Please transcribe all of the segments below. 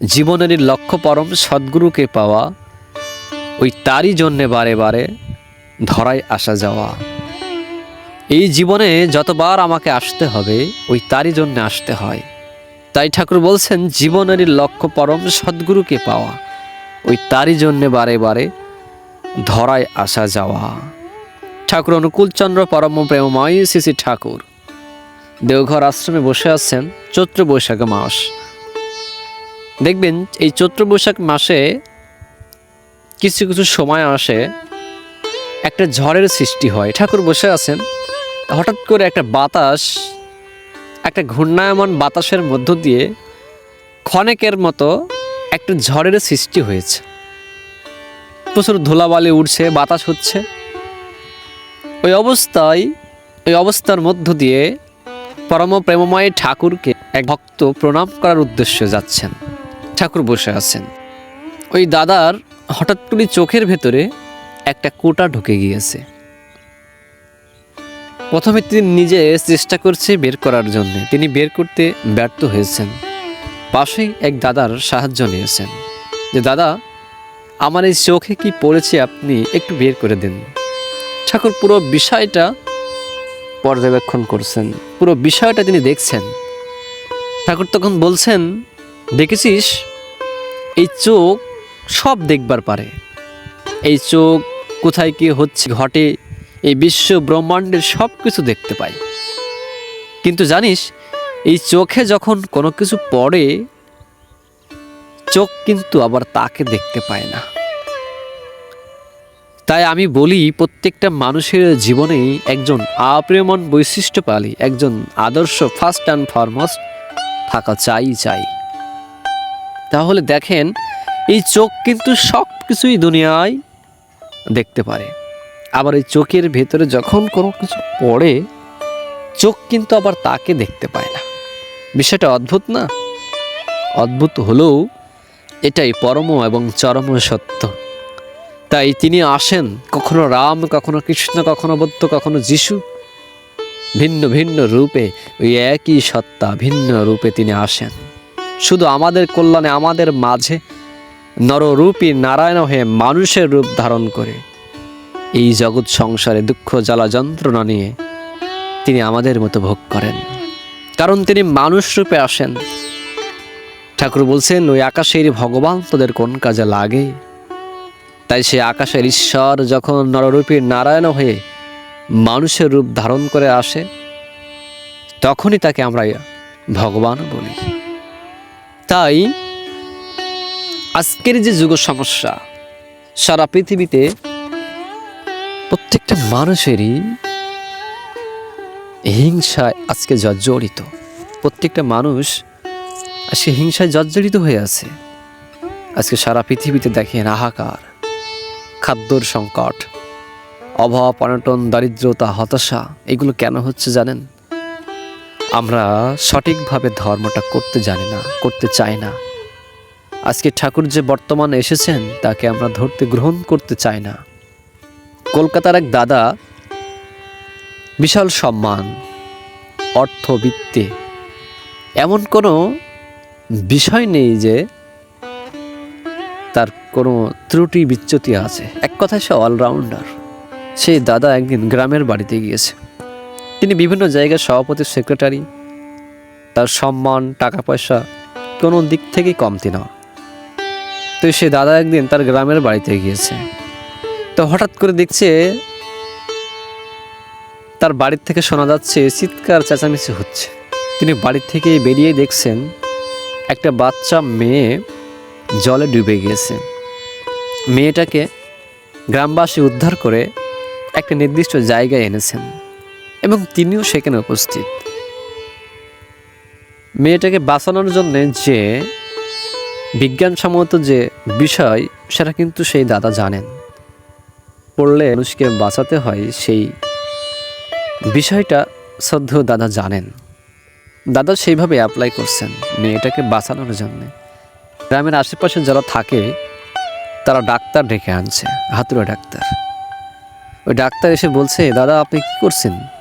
জীবনের লক্ষ্য পরম সদ্গুরুকে পাওয়া, ওই তারই জন্যে বারে বারে ধরায় আসা যাওয়া। এই জীবনে যতবার আমাকে আসতে হবে, ওই তারই জন্য আসতে হয়। তাই ঠাকুর বলছেন, জীবনের লক্ষ্য পরম সদ্গুরুকে পাওয়া, ওই তারই জন্যে বারে বারে ধরায় আসা যাওয়া। ঠাকুর অনুকূলচন্দ্র পরম প্রেমময় শ্রী ঠাকুর। দেওঘর আশ্রমে বসে আছেন চৈত্র বৈশাখ মাস। দেখবেন এই চৈত্র বৈশাখ মাসে কিছু কিছু সময় আসে, একটা ঝড়ের সৃষ্টি হয়। ঠাকুর বসে আছেন। হঠাৎ করে একটা বাতাস, একটা ঘূর্ণায়মান বাতাসের মধ্য দিয়ে ক্ষণেকের মতো একটা ঝড়ের সৃষ্টি হয়েছে। প্রচুর ধুলাবালি উঠছে, বাতাস হচ্ছে। ওই অবস্থায়, ওই অবস্থার মধ্য দিয়ে পরম প্রেমময় ঠাকুরকে এক ভক্ত প্রণাম করার উদ্দেশ্যে যাচ্ছেন। ঠাকুর বসে আছেন। ওই দাদার হঠাৎ করে চোখের ভেতরে একটা কোটা ঢুকে গিয়েছে। প্রথমে তিনি নিজে চেষ্টা করছে বের করার জন্য। তিনি বের করতে ব্যর্থ হয়েছেন। পাশেই এক দাদার সাহায্য নিয়েছেন যে, দাদা, আমার এই চোখে কি পড়েছে আপনি একটু বের করে দিন। ঠাকুর পুরো বিষয়টা পর্যবেক্ষণ করছেন। পুরো বিষয়টা তিনি দেখছেন। ঠাকুর তখন বলছেন দেখেছিস? এই চোখ সব দেখবার পারে। এই চোখ কোথায় কি হচ্ছে, ঘটে, এই বিশ্ব ব্রহ্মাণ্ডের সব কিছু দেখতে পাই। কিন্তু জানিস, এই চোখে যখন কোনো কিছু পড়ে, চোখ কিন্তু আবার তাকে দেখতে পায় না। তাই আমি বলি, প্রত্যেকটা মানুষের জীবনেই একজন আপ্রেমন বৈশিষ্ট্য পালি একজন আদর্শ ফার্স্ট অ্যান্ড ফরমোস্ট থাকা চাই চাই। তাহলে দেখেন, এই চোখ কিন্তু সব কিছুই দুনিয়ায় দেখতে পারে। আবার এই চোখের ভেতরে যখন কোনো কিছু পড়ে, চোখ কিন্তু আবার তাকে দেখতে পায় না। বিষয়টা অদ্ভুত না? অদ্ভুত হলেও এটাই পরম এবং চরম সত্য। তাই তিনি আসেন কখনো রাম, কখনো কৃষ্ণ, কখনো বৌদ্ধ, কখনো যিশু। ভিন্ন ভিন্ন রূপে, ওই একই সত্তা, ভিন্ন রূপে তিনি আসেন। শুধু আমাদের কল্যাণে, আমাদের মাঝে নররূপী নারায়ণ হয়ে মানুষের রূপ ধারণ করে। এই জগৎ সংসারে দুঃখ, জ্বালা, যন্ত্রণা নিয়ে তিনি আমাদের মতো ভোগ করেন। কারণ তিনি মানুষ রূপে আসেন। ঠাকুর বলছেন, ওই আকাশের ভগবান তোদের কোন কাজে লাগে? তাই সে আকাশের ঈশ্বর যখন নররূপী নারায়ণ হয়ে মানুষের রূপ ধারণ করে আসে, তখনই তাকে আমরা ভগবান বলি। তাই আজকের যে যুগ সমস্যা, সারা পৃথিবীতে প্রত্যেকটা মানুষেরই হিংসায় আজকে জর্জরিত। প্রত্যেকটা মানুষ আজকে হিংসায় জর্জরিত হয়ে আছে। আজকে সারা পৃথিবীতে দেখেন হাহাকার, খাদ্যর সংকট, অভাব, অনটন, দারিদ্রতা, হতাশা, এগুলো কেন হচ্ছে জানেন? আমরা সঠিকভাবে ধর্মটা করতে জানি না, করতে চাই না। আজকে ঠাকুর যে বর্তমানে এসেছেন, তাকে আমরা ধরতে গ্রহণ করতে চাই না। কলকাতার এক দাদা বিশাল সম্মান, অর্থবিত্তে। এমন কোনো বিষয় নেই যে তার কোনো ত্রুটি বিচ্যুতি আছে। এক কথায় সে অলরাউন্ডার সেই দাদা একদিন গ্রামের বাড়িতে গিয়েছে। তিনি বিভিন্ন জায়গায় সভাপতি সেক্রেটারি তার সম্মান টাকা পয়সা কোনো দিক থেকেই কমতি না তো সে দাদা একদিন তার গ্রামের বাড়িতে গিয়েছে। তো হঠাৎ করে দেখছে তার বাড়ির থেকে শোনা যাচ্ছে চিৎকার, চেঁচামেচি হচ্ছে। তিনি বাড়ির থেকে বেরিয়ে দেখছেন একটা বাচ্চা মেয়ে জলে ডুবে গিয়েছে। মেয়েটাকে গ্রামবাসী উদ্ধার করে একটা নির্দিষ্ট জায়গায় এনেছেন। এবং তিনিও সেখানে উপস্থিত। মেয়েটাকে বাঁচানোর জন্য যে বিজ্ঞানসম্মত যে বিষয়, সেটা কিন্তু সেই দাদা জানেন। পড়লে মানুষকে বাঁচাতে হয় সেই বিষয়টা শ্রদ্ধ দাদা জানেন। দাদা সেইভাবে অ্যাপ্লাই করছেন মেয়েটাকে বাঁচানোর জন্য। গ্রামের আশেপাশে যারা থাকে, তারা ডাক্তার ডেকে আনছে, হাতুড়া ডাক্তার। ওই ডাক্তার এসে বলছে, দাদা, আপনি কি করছেন?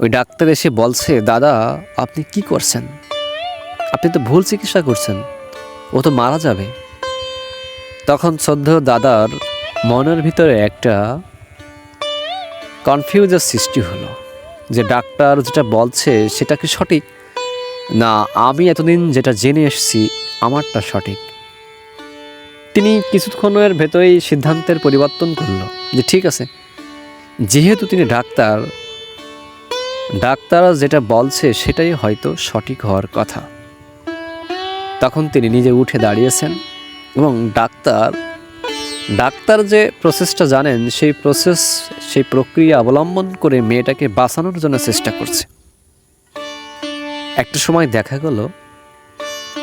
ওই ডাক্তার এসে বলছে, দাদা, আপনি কি করছেন? আপনি তো ভুল চিকিৎসা করছেন। ও তো মারা যাবে। তখন সদ্য দাদার মনের ভিতরে একটা কনফিউজের সৃষ্টি হলো যে ডাক্তার যেটা বলছে, সেটা কি সঠিক? না, আমি এতদিন যেটা জেনে এসেছি, আমারটা সঠিক। তিনি কিছুক্ষণের ভেতরেই সিদ্ধান্তের পরিবর্তন করল যে, ঠিক আছে। যেহেতু তিনি ডাক্তার ডাক্তার যেটা বলছে সেটাই হয়তো সঠিক হওয়ার কথা। তখন তিনি নিজে উঠে দাঁড়িয়েছেন এবং ডাক্তার ডাক্তার যে প্রসেসটা জানেন সেই প্রসেস, সেই প্রক্রিয়া অবলম্বন করে মেয়েটাকে বাঁচানোর জন্য চেষ্টা করছে। একটা সময় দেখা গেল,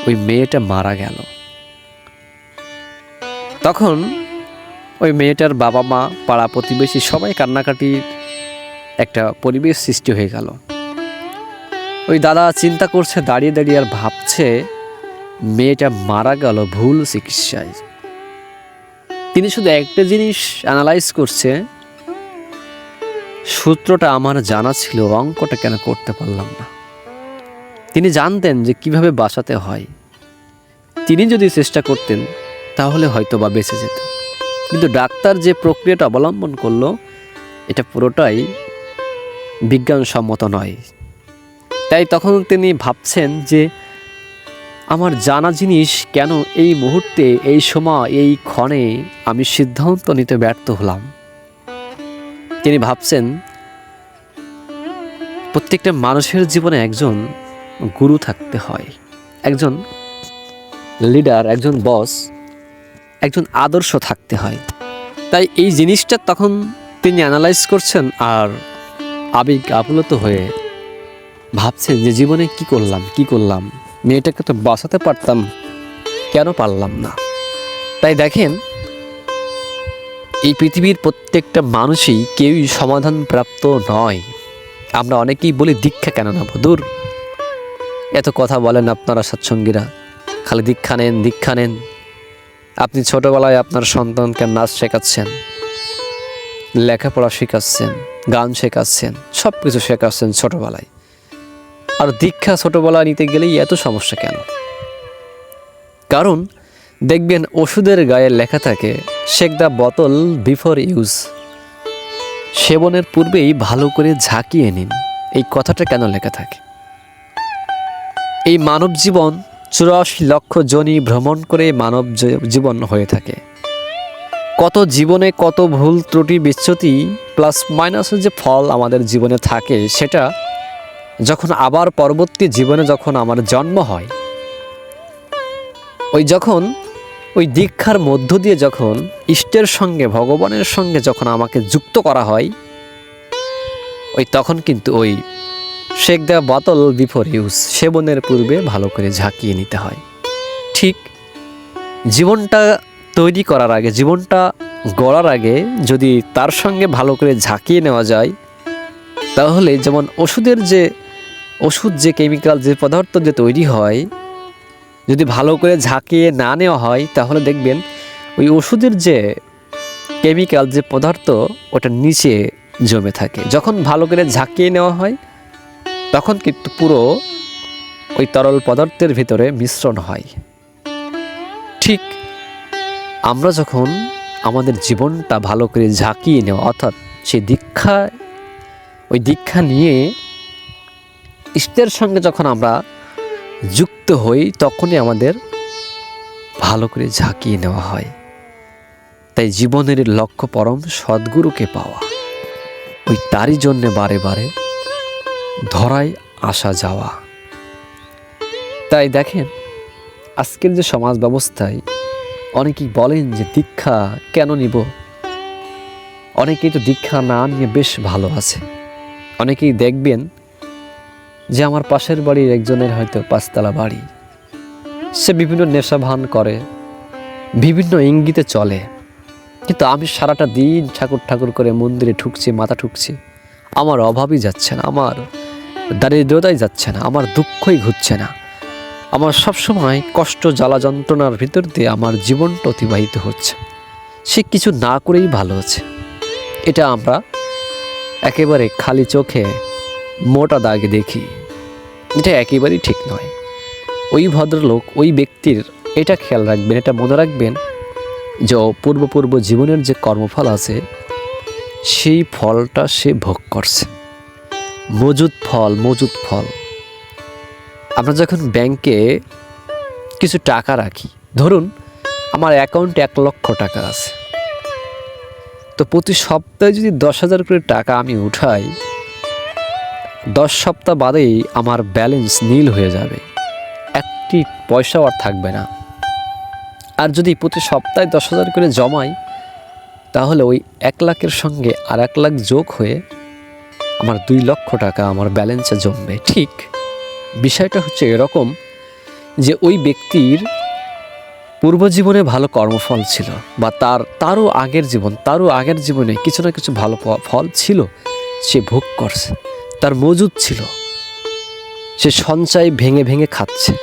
ওই মেয়েটা মারা গেল। তখন ওই মেয়েটার বাবা মা পাড়া প্রতিবেশী সবাই কান্নাকাটির একটা পরিবেশ সৃষ্টি হয়ে গেল। ওই দাদা চিন্তা করছে, দাঁড়িয়ে দাঁড়িয়ে আর ভাবছে, মেয়েটা মারা গেল ভুল চিকিৎসায়। তিনি শুধু একটা জিনিস অ্যানালাইজ করছে, সূত্রটা আমার জানা ছিল, অঙ্কটা কেন করতে পারলাম না। তিনি জানতেন যে কীভাবে বাঁচাতে হয়। তিনি যদি চেষ্টা করতেন, তাহলে হয়তো বা বেঁচে যেত। কিন্তু ডাক্তার যে প্রক্রিয়াটা অবলম্বন করল, এটা পুরোটাই বিজ্ঞানসম্মত নয়। তাই তখন তিনি ভাবছেন যে, আমার জানা জিনিস কেন এই মুহূর্তে, এই সময়, এই ক্ষণে আমি সিদ্ধান্ত নিতে ব্যর্থ হলাম? তিনি ভাবছেন, প্রত্যেকটা মানুষের জীবনে একজন গুরু থাকতে হয়। একজন লিডার, একজন বস, একজন আদর্শ থাকতে হয়। তাই এই জিনিসটা তখন তিনি অ্যানালাইজ করছেন আর আবেগ আপ্লুত হয়ে ভাবছেন যে জীবনে কি করলাম কি করলাম? মেয়েটাকে তো বাঁচাতে পারতাম, কেন পারলাম না? তাই দেখেন, এই পৃথিবীর প্রত্যেকটা মানুষই কেউই সমাধান প্রাপ্ত নয়। আমরা অনেকেই বলি, দীক্ষা কেন নেব? দূর। এত কথা বলেন আপনারা সৎসঙ্গীরা। খালি দীক্ষা নেন দীক্ষা নেন। আপনি ছোটবেলায় আপনার সন্তানকে নাচ শেখাচ্ছেন। লেখাপড়া শেখাচ্ছেন, গান শেখাচ্ছেন সব কিছু শেখাচ্ছেন ছোটবেলায়। আর দীক্ষা ছোটবেলায় নিতে গেলেই এত সমস্যা কেন? কারণ দেখবেন ওষুধের গায়ে লেখা থাকে শেক দ্য বোতল বিফোর ইউজ। সেবনের পূর্বেই ভালো করে ঝাঁকিয়ে নিন, এই কথাটা কেন লেখা থাকে? এই মানব জীবন চুরাশি লক্ষ জনি ভ্রমণ করে মানব জীবন হয়ে থাকে। কত জীবনে কত ভুল ত্রুটি বিচ্যুতি প্লাস মাইনাসের যে ফল আমাদের জীবনে থাকে, সেটা যখন আবার পরবর্তী জীবনে যখন আমার জন্ম হয়, ওই যখন, ওই দীক্ষার মধ্য দিয়ে যখন, ইষ্টের সঙ্গে, ভগবানের সঙ্গে যখন আমাকে যুক্ত করা হয়, ওই তখন কিন্তু ওই শেক দেওয়া বোতল বিফোর ইউজ সেবনের পূর্বে ভালো করে ঝাঁকিয়ে নিতে হয়। ঠিক জীবনটা তৈরি করার আগে, জীবনটা গড়ার আগে যদি তার সঙ্গে ভালো করে ঝাঁকিয়ে নেওয়া যায়, তাহলে যেমন ওষুধের যে, ওষুধ যে কেমিক্যাল যে পদার্থ যে তৈরি হয়, যদি ভালো করে ঝাঁকিয়ে না নেওয়া হয়, তাহলে দেখবেন ওই ওষুধের যে কেমিক্যাল যে পদার্থ, ওটা নিচে জমে থাকে। যখন ভালো করে ঝাঁকিয়ে নেওয়া হয়, তখন কিন্তু পুরো ওই তরল পদার্থের ভিতরে মিশ্রণ হয়। ঠিক আমরা যখন আমাদের জীবনটা ভালো করে ঝাঁকিয়ে নেওয়া, অর্থাৎ সেই দীক্ষা, ওই দীক্ষা নিয়ে ইষ্টের সঙ্গে যখন আমরা যুক্ত হই, তখনই আমাদের ভালো করে ঝাঁকিয়ে নেওয়া হয়। তাই জীবনের লক্ষ্য পরম সদ্গুরুকে পাওয়া। ওই তারই জন্যে বারে বারে ধরায় আসা যাওয়া। তাই দেখেন, আজকের যে সমাজ ব্যবস্থায় অনেকেই বলেন যে দীক্ষা কেন নিব? অনেকেই তো দীক্ষা না নিয়ে বেশ ভালো আছে। অনেকেই দেখবেন যে আমার পাশের বাড়ির একজনের হয়তো পাঁচতলা বাড়ি। সে বিভিন্ন নেশা ভান করে, বিভিন্ন ইঙ্গিতে চলে। কিন্তু আমি সারাটা দিন ঠাকুর ঠাকুর করে মন্দিরে ঠুকছি মাথা ঠুকছি। আমার অভাবই যাচ্ছে না, আমার দারিদ্রতাই যাচ্ছে না, আমার দুঃখই ঘুরছে না। আমার সবসময় কষ্ট, জ্বালা যন্ত্রণার ভিতর দিয়ে আমার জীবনটা অতিবাহিত হচ্ছে। সে কিছু না করেই ভালো আছে। এটা আমরা একেবারে খালি চোখে মোটা দাগে দেখি। এটা একেবারেই ঠিক নয়। ওই ভদ্রলোক, ওই ব্যক্তির এটা খেয়াল রাখবেন, এটা মনে রাখবেন যে পূর্ব পূর্ব জীবনের যে কর্মফল আছে, সেই ফলটা সে ভোগ করছে। মজুদ ফল মজুদ ফল। আমরা যখন ব্যাংকে কিছু টাকা রাখি, ধরুন আমার অ্যাকাউন্টে এক লক্ষ টাকা আছে, তো প্রতি সপ্তাহে যদি দশ হাজার করে টাকা আমি উঠাই, দশ সপ্তাহ বাদেই আমার ব্যালেন্স নীল হয়ে যাবে। একটি পয়সাও আর থাকবে না। আর যদি প্রতি সপ্তাহে দশ হাজার করে জমাই, তাহলে ওই এক লাখের সঙ্গে আর এক লাখ যোগ হয়ে আমার দুই লক্ষ টাকা আমার ব্যালেন্সে জমবে। ঠিক। বিষয়টা হচ্ছে এরকম যে ওই ব্যক্তির পূর্বজীবনে ভালো কর্মফল ছিল বা তার, তারও আগের জীবন, তারও আগের জীবনে কিছু না কিছু ভালো ফল ছিল, সে ভোগ করছে, তার মজুদ ছিল। সে সঞ্চয় ভেঙে ভেঙে খাচ্ছে,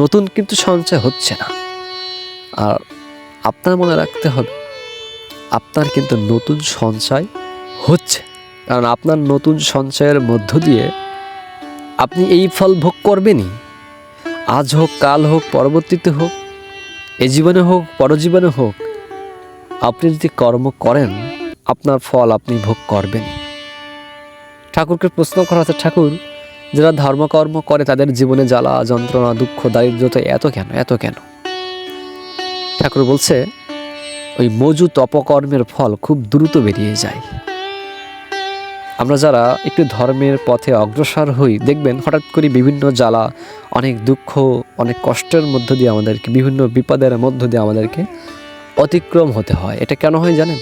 নতুন কিন্তু সঞ্চয় হচ্ছে না। আর আপনার মনে রাখতে হবে, আপনার কিন্তু নতুন সঞ্চয় হচ্ছে, কারণ আপনার নতুন সঞ্চয়ের মধ্য দিয়ে আপনি এই ফল ভোগ করবেনই। আজ হোক, কাল হোক, পরবর্তীতে হোক, এ জীবনে হোক, পরজীবনে হোক, আপনি যদি কর্ম করেন, আপনার ফল আপনি ভোগ করবেন। ঠাকুরকে প্রশ্ন করা হচ্ছে, ঠাকুর, যারা ধর্মকর্ম করে, তাদের জীবনে জ্বালা, যন্ত্রণা, দুঃখ, দারিদ্রতা এত কেন এত কেন? ঠাকুর বলছে, ওই মজুত অপকর্মের ফল খুব দ্রুত বেরিয়ে যায়। আমরা যারা একটু ধর্মের পথে অগ্রসর হই, দেখবেন হঠাৎ করে বিভিন্ন জ্বালা, অনেক দুঃখ, অনেক কষ্টের মধ্য দিয়ে আমাদেরকে, বিভিন্ন বিপদের মধ্য দিয়ে আমাদেরকে অতিক্রম হতে হয়। এটা কেন হয় জানেন?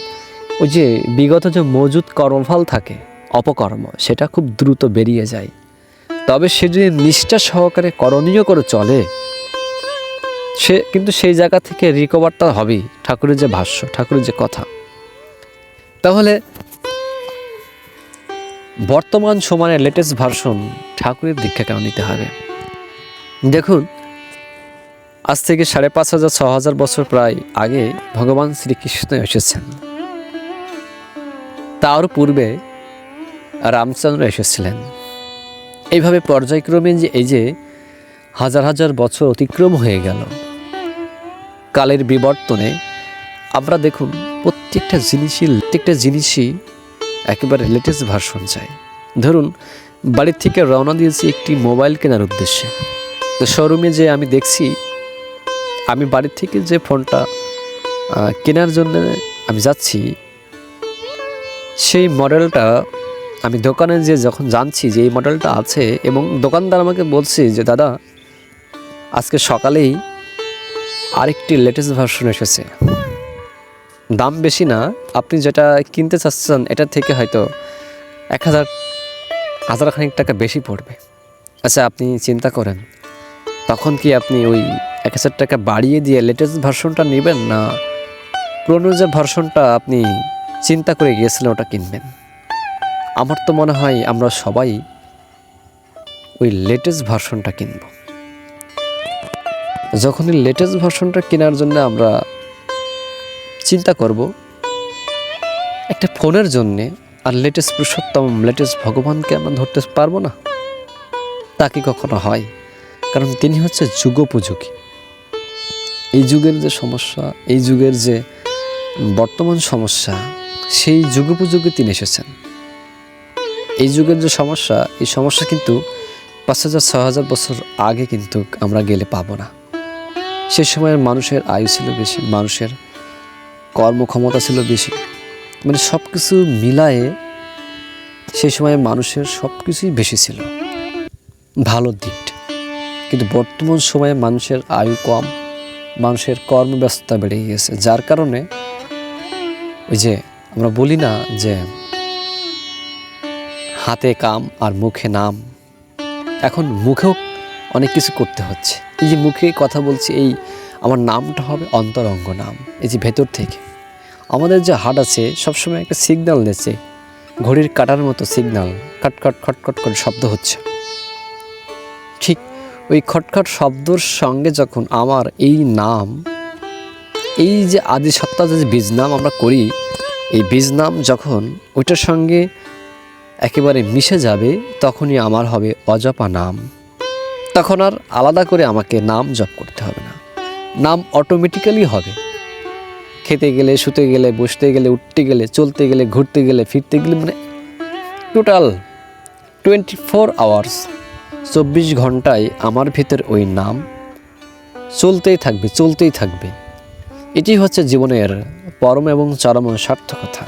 ওই যে বিগত যে মজুদ কর্মফল থাকে, অপকর্ম, সেটা খুব দ্রুত বেরিয়ে যায়। তবে সে যদি নিষ্ঠা সহকারে করণীয় করে চলে, সে কিন্তু সেই জায়গা থেকে রিকভারটা হবেই। ঠাকুরের যে ভাষ্য, ঠাকুরের যে কথা। তাহলে বর্তমান সময়ের লেটেস্ট ভার্সন ঠাকুরের দীক্ষা কেন নিতে হবে? দেখুন, আজ থেকে সাড়ে পাঁচ হাজার, ছ হাজার বছর প্রায় আগে ভগবান শ্রীকৃষ্ণ এসেছেন। তার পূর্বে রামচন্দ্র এসেছিলেন। এইভাবে পর্যায়ক্রমে যে এই যে হাজার হাজার বছর অতিক্রম হয়ে গেল, কালের বিবর্তনে আমরা দেখুন প্রত্যেকটা জিনিসই প্রত্যেকটা জিনিসই একেবারে লেটেস্ট ভার্সন চাই। ধরুন বাড়ির থেকে রওনা দিয়েছি একটি মোবাইল কেনার উদ্দেশ্যে। তো শোরুমে যে আমি দেখছি, আমি বাড়ির থেকে যে ফোনটা কেনার জন্য আমি যাচ্ছি, সেই মডেলটা আমি দোকানে যে যখন জানছি যে এই মডেলটা আছে এবং দোকানদার আমাকে বলছে যে, দাদা, আজকে সকালেই আরেকটি লেটেস্ট ভার্সন এসেছে। দাম বেশি না, আপনি যেটা কিনতে চাচ্ছেন, এটা থেকে হয়তো এক হাজার হাজার খানিক টাকা বেশি পড়বে। আচ্ছা আপনি চিন্তা করেন, তখন কি আপনি ওই এক হাজার টাকা বাড়িয়ে দিয়ে লেটেস্ট ভার্সনটা নেবেন না পুরনো যে ভার্সনটা আপনি চিন্তা করে গিয়েছিলেন, ওটা কিনবেন? আমার তো মনে হয় আমরা সবাই ওই লেটেস্ট ভার্সনটা কিনব। যখনই লেটেস্ট ভার্সনটা কেনার জন্য আমরা চিন্তা করব, একটা ফোনের জন্যে আর লেটেস্ট পুরুষোত্তম লেটেস্ট ভগবানকে আমরা ধরতে পারব না? তা কি কখনো হয়? কারণ তিনি হচ্ছে যুগোপযোগী। এই যুগের যে সমস্যা, এই যুগের যে বর্তমান সমস্যা, সেই যুগোপযোগী তিনি এসেছেন। এই যুগের যে সমস্যা, এই সমস্যা কিন্তু পাঁচ হাজার ছ হাজার বছর আগে কিন্তু আমরা গেলে পাবো না। সে সময়ের মানুষের আয়ু ছিল বেশি, মানুষের কর্মক্ষমতা ছিল বেশি। মানে সব কিছু মিলায়ে সেই সময় মানুষের সব কিছুই বেশি ছিল। ভালো দিকটা কিন্তু বর্তমান সময়ে মানুষের আয়ু কম, মানুষের কর্মব্যস্ততা বেড়ে গিয়েছে। যার কারণে ওই যে আমরা বলি না যে হাতে কাম আর মুখে নাম, এখন মুখেও অনেক কিছু করতে হচ্ছে। এই যে মুখে কথা বলছি, এই আমার নামটা হবে অন্তরঙ্গ নাম। এই যে ভেতর থেকে। আমাদের যে হাট আছে, সবসময় একটা সিগনাল দিচ্ছে। ঘড়ির কাটার মতো সিগনাল খটখট খটখট করে শব্দ হচ্ছে। ঠিক ওই খটখট শব্দর সঙ্গে যখন আমার এই নাম, এই যে আদি সত্তা যে বীজ নাম আমরা করি, এই বীজ নাম যখন ওইটার সঙ্গে একেবারে মিশে যাবে, তখনই আমার হবে অজপা নাম। তখন আর আলাদা করে আমাকে নাম জপ করতে হবে না। নাম অটোমেটিক্যালি হবে। খেতে গেলে, শুতে গেলে, বসতে গেলে, উঠতে গেলে, চলতে গেলে, ঘুরতে গেলে, ফিরতে গেলে মানে টোটাল টোয়েন্টি ফোর আওয়ার্স চব্বিশ ঘন্টায় আমার ভিতর ওই নাম চলতেই থাকবে চলতেই থাকবে। এটি হচ্ছে জীবনের পরম এবং চরম সার্থকতা।